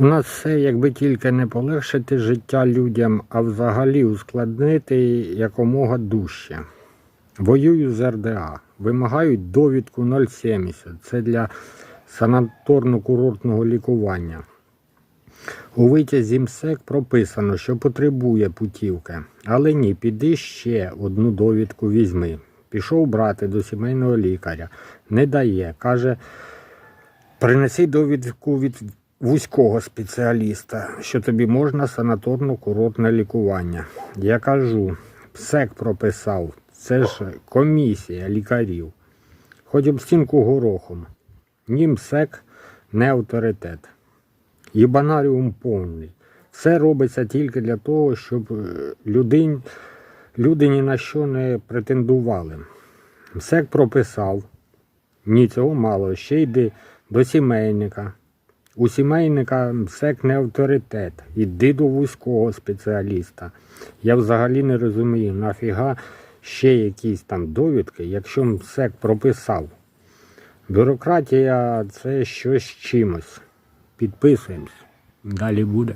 У нас все, якби тільки не полегшити життя людям, а взагалі ускладнити якомога дужче. Воюю з РДА. Вимагають довідку 0,70. Це для санаторно-курортного лікування. У витязі МСЕК прописано, що потребує путівки. Але ні, піди ще одну довідку візьми. Пішов брати до сімейного лікаря. Не дає. Каже, принеси довідку від вузького спеціаліста, що тобі можна санаторно-курортне лікування. Я кажу, ПСЕК прописав. Це ж комісія лікарів. Хоч об стінку горохом. Ні МСЕК не авторитет. Єбанаріум повний. Все робиться тільки для того, щоб е, людин, люди ні на що не претендували. МСЕК прописав. Ні, цього мало. Ще йди до сімейника. У сімейника МСЕК не авторитет. Іди до вузького спеціаліста. Я взагалі не розумію, нафіга ще якісь там довідки, якщо МСЕК прописав. Бюрократія це щось чимось. Підписуємось. Далі буде.